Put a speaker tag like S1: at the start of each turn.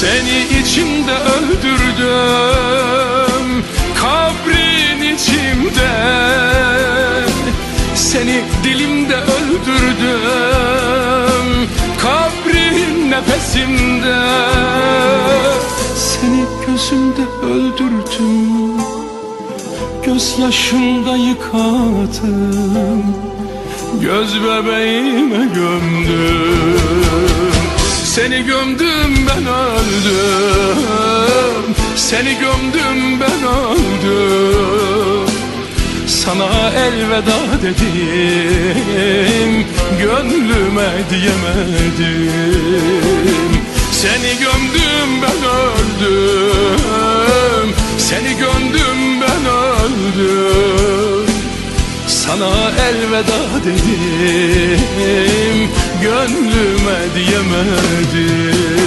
S1: Seni içimde öldürdüm Kabrin içimde. Seni dilimde öldürdüm Kabrin nefesimde. Seni gözümde öldürdüm Gözyaşımda yıkadım Göz bebeğime gömdüm. Seni gömdüm ben öldüm Seni gömdüm ben öldüm. Sana elveda dedim Gönlüme diyemedim. Seni gömdüm ben öldüm. Seni gömdüm ben öldüm. Sana elveda dedim Gönlüme diyemedim